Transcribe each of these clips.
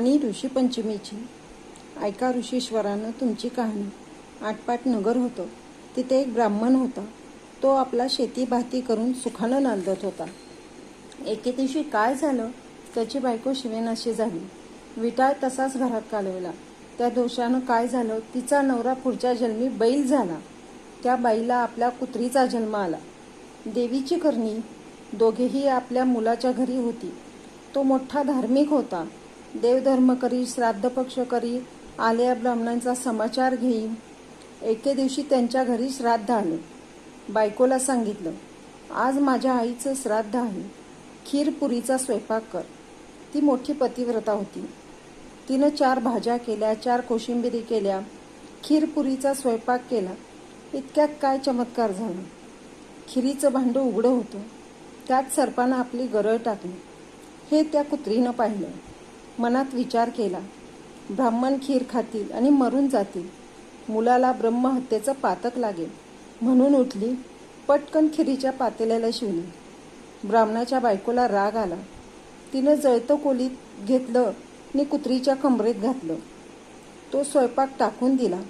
आणि ऋषीपंचमीची. ऐका ऋषीश्वरानं तुमची कहाणी. आटपाट नगर होतं. तिथे एक ब्राह्मण होता. तो आपला शेतीभाती करून सुखानं नांदत होता. एके दिवशी काय झालं? त्याची बायको शिवेनाशी झाली. विटाळ तसाच घरात कालवला. त्या दोषानं काय झालं? तिचा नवरा पुढच्या जन्मी बैल झाला. त्या बाईला आपल्या कुत्रीचा जन्म आला. देवीची करणी. दोघेही आपल्या मुलाच्या घरी होती. तो मोठा धार्मिक होता. देवधर्म करी श्राद्ध पक्ष करी आल्या ब्राह्मणांचा समाचार घेई एके दिवशी त्यांच्या घरी श्राद्ध आले. बायकोला सांगितलं आज माझ्या आईचं श्राद्ध आहे. खीरपुरीचा स्वयंपाक कर. ती मोठी पतिव्रता होती. तिनं चार भाज्या केल्या चार कोशिंबिरी केल्या खीरपुरीचा स्वयंपाक केला. इतक्यात काय चमत्कार झाला? खिरीचं भांडं उघडं होतं. त्यात सर्पानं आपली गरळ टाकली. हे त्या कुत्रीनं पाहिलं. मनात विचार केला. ब्राह्मण खीर खातील आणि मरून जातील. मुलाला ब्रह्महत्येचं पातक लागेल. म्हणून उठली पटकन खिरीच्या पातेल्याला शिवली. ब्राह्मणाच्या बायकोला राग आला. तिनं जळतं कोलीत घेतलं आणि कुत्रीच्या कमरेत घातलं. तो स्वयंपाक टाकून दिला.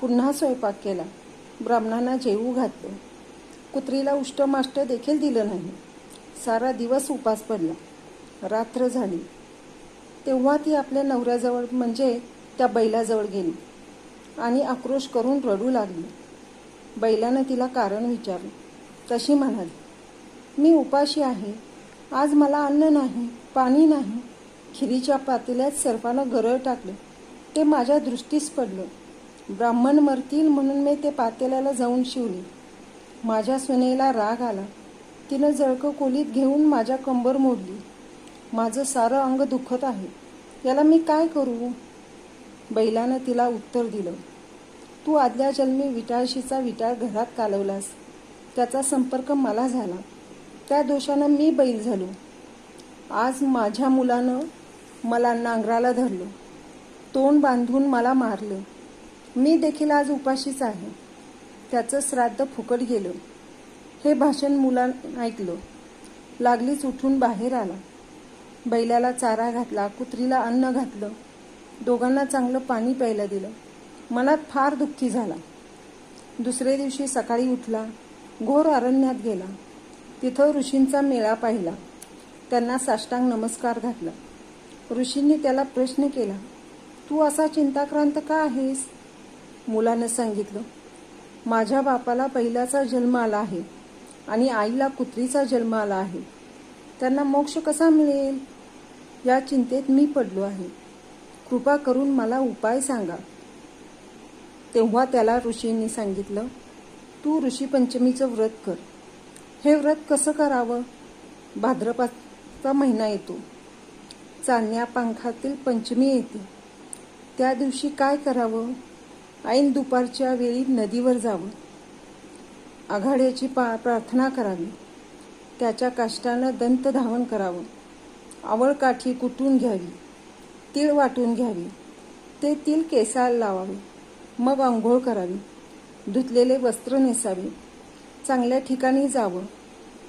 पुन्हा स्वयंपाक केला. ब्राह्मणांना जेवू घातलं. कुत्रीला उष्टमाष्ट देखील दिलं नाही. सारा दिवस उपास पडला. रात्र झाली. तेव्हा ती आपल्या नवऱ्याजवळ म्हणजे त्या बैलाजवळ गेली आणि आक्रोश करून रडू लागली. बैलानं तिला कारण विचारलं. तशी म्हणाली मी उपाशी आहे. आज मला अन्न नाही पाणी नाही. खिरीच्या पातेल्यात सर्पानं गरळ टाकलं. ते माझ्या दृष्टीस पडलं. ब्राह्मण मरतील म्हणून मी ते पातेल्याला जाऊन शिवले. माझ्या सुनेला राग आला. तिनं जळकं कोलीत घेऊन माझ्या कंबर मोडली. माझं सारं अंग दुखत आहे. याला मी काय करू? बैलानं तिला उत्तर दिलं. तू आदल्या जन्मी विटाळशीचा विटाळ घरात कालवलास. त्याचा संपर्क मला झाला. त्या दोषानं मी बैल झालो. आज माझ्या मुलानं मला नांगराला धरलं. तोंड बांधून मला मारलं. मी देखील आज उपाशीच आहे. त्याचं श्राद्ध फुकट गेलं. हे भाषण मुलानं ऐकलं. लागलीच उठून बाहेर आला. बैलाला चारा घातला कुत्रीला अन्न घातलं. दोघांना चांगलं पाणी प्यायला दिलं. मनात फार दुःखी झाला. दुसऱ्या दिवशी सकाळी उठला घोर अरण्यात गेला. तिथं ऋषींचा मेळा पाहिला. त्यांना साष्टांग नमस्कार घातला. ऋषींनी त्याला प्रश्न केला तू असा चिंताक्रांत का आहेस? मुलानं सांगितलं माझ्या बापाला पहिल्याचा जन्म आला आहे आणि आईला कुत्रीचा जन्म आला आहे. त्यांना मोक्ष कसा मिळेल? या चिंतेत मी पडलो आहे. कृपा करून मला उपाय सांगा. तेव्हा त्याला ऋषींनी सांगितलं तू ऋषीपंचमीचं व्रत कर. हे व्रत कसं करावं? भाद्रपाचा महिना येतो. चांदण्या पंखातील पंचमी येते. त्या दिवशी काय करावं? ऐन दुपारच्या वेळी नदीवर जावं. आघाड्याची पा प्रार्थना करावी. त्याच्या काष्टानं दंत धावन करावं. आवळकाठी कुटून घ्यावी. तीळ वाटून घ्यावी. ते तीळ केसाला लावावे. मग आंघोळ करावी. धुतलेले वस्त्र नेसावे. चांगल्या ठिकाणी जावं.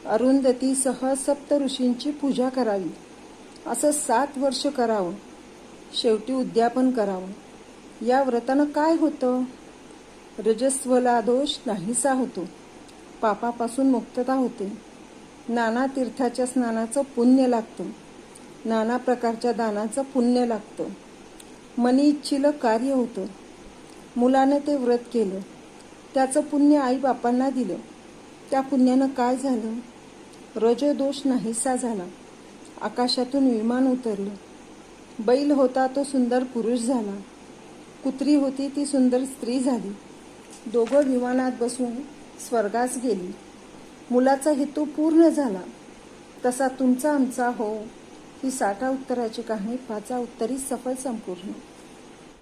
अरुंधतीसह सप्त ऋषींची पूजा करावी. असं सात वर्ष करावं. शेवटी उद्यापन करावं. या व्रतानं काय होतं? रजस्वला दोष नाहीसा होतो. पापापासून मुक्तता होते. नाना तीर्थाच्या स्नानाचं पुण्य लागतं. नाना प्रकारच्या दानाचं पुण्य लागतं. मनी इच्छिलं कार्य होतं. मुलानं ते व्रत केलं. त्याचं पुण्य आईबापांना दिलं. त्या पुण्यानं काय झालं? रजोदोष नाहीसा झाला. आकाशातून विमान उतरलं. बैल होता तो सुंदर पुरुष झाला. कुत्री होती ती सुंदर स्त्री झाली. दोघं विमानात बसून स्वर्गास गेली. मुलाचा हेतू पूर्ण झाला तसा तुमचा आमचा हो. ही साठा उत्तराची कहाणी पाचा उत्तरी सफल संपूर्ण.